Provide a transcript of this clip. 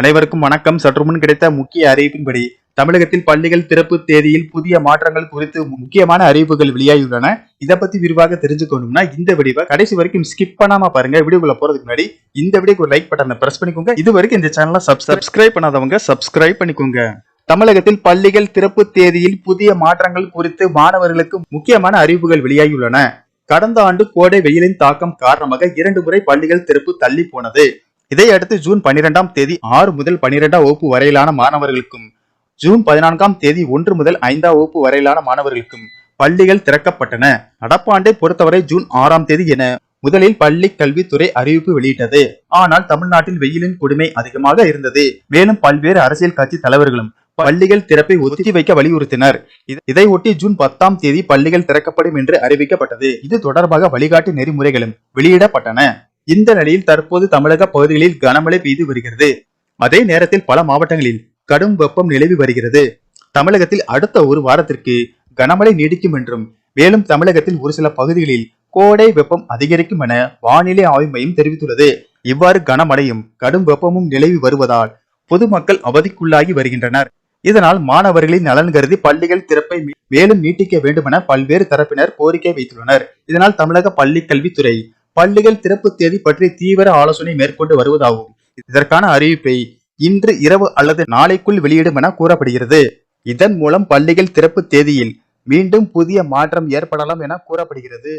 அனைவருக்கும் வணக்கம். சற்று முன் கிடைத்த முக்கிய அறிவிப்பின்படி தமிழகத்தில் பள்ளிகள் திறப்பு தேதியில் புதிய மாற்றங்கள் குறித்து முக்கியமான அறிவிப்புகள் வெளியாகியுள்ளன. இதை பத்தி விரிவாக தெரிஞ்சுக்கணும்னா இந்த வீடியோவை கடைசி வரைக்கும் ஸ்கிப் பண்ணாம பாருங்க. வீடியோக்குள்ள போறதுக்கு முன்னாடி இந்த வீடியோக்கு ஒரு லைக் பட்டனை பிரஸ் பண்ணிக்கோங்க. இது வரைக்கும் இந்த சேனலை சப்ஸ்கிரைப் பண்ணாதவங்க சப்ஸ்கிரைப் பண்ணிக்கோங்க. தமிழகத்தில் பள்ளிகள் திறப்பு தேதியில் புதிய மாற்றங்கள் குறித்து மாணவர்களுக்கு முக்கியமான அறிவிப்புகள் வெளியாகியுள்ளன. கடந்த ஆண்டு கோடை வெயிலின் தாக்கம் காரணமாக இரண்டு முறை பள்ளிகள் திறப்பு தள்ளி போனது. இதையடுத்து ஜூன் பனிரெண்டாம் தேதி ஆறு முதல் பனிரெண்டாம் வகுப்பு வரையிலான மாணவர்களுக்கும் ஜூன் பதினான்காம் தேதி ஒன்று முதல் ஐந்தாம் வகுப்பு வரையிலான மாணவர்களுக்கும் பள்ளிகள் திறக்கப்பட்டன. நடப்பாண்டை பொறுத்தவரை ஜூன் ஆறாம் தேதி என முதலில் பள்ளி கல்வித்துறை அறிவிப்பு வெளியிட்டது. ஆனால் தமிழ்நாட்டில் வெயிலின் கொடுமை அதிகமாக இருந்தது. மேலும் பல்வேறு அரசியல் கட்சி தலைவர்களும் பள்ளிகள் திறப்பை ஒத்தி வைக்க வலியுறுத்தினர். இதை இதையொட்டி ஜூன் பத்தாம் தேதி பள்ளிகள் திறக்கப்படும் என்று அறிவிக்கப்பட்டது. இது தொடர்பாக வழிகாட்டு நெறிமுறைகளும் வெளியிடப்பட்டன. இந்த நிலையில் தற்போது தமிழக பகுதிகளில் கனமழை பெய்து வருகிறது. அதே நேரத்தில் பல மாவட்டங்களில் கடும் வெப்பம் நிலவி வருகிறது. தமிழகத்தில் அடுத்த ஒரு வாரத்திற்கு கனமழை நீடிக்கும் என்றும் மேலும் தமிழகத்தில் ஒரு சில பகுதிகளில் கோடை வெப்பம் அதிகரிக்கும் என வானிலை ஆய்வு மையம் தெரிவித்துள்ளது. இவ்வாறு கனமழையும் கடும் வெப்பமும் நிலவி வருவதால் பொதுமக்கள் அவதிக்குள்ளாகி வருகின்றனர். இதனால் மாணவர்களின் நலன் கருதி பள்ளிகள் திறப்பை மேலும் நீட்டிக்க வேண்டுமென பல்வேறு தரப்பினர் கோரிக்கை வைத்துள்ளனர். இதனால் தமிழக பள்ளி கல்வித்துறை பள்ளிகள் திறப்பு தேதி பற்றி தீவிர ஆலோசனை மேற்கொண்டு வருவதாகும். இதற்கான அறிவிப்பை இன்று இரவு அல்லது நாளைக்குள் வெளியிடும் என கூறப்படுகிறது. இதன் மூலம் பள்ளிகள் திறப்பு தேதியில் மீண்டும் புதிய மாற்றம் ஏற்படலாம் என கூறப்படுகிறது.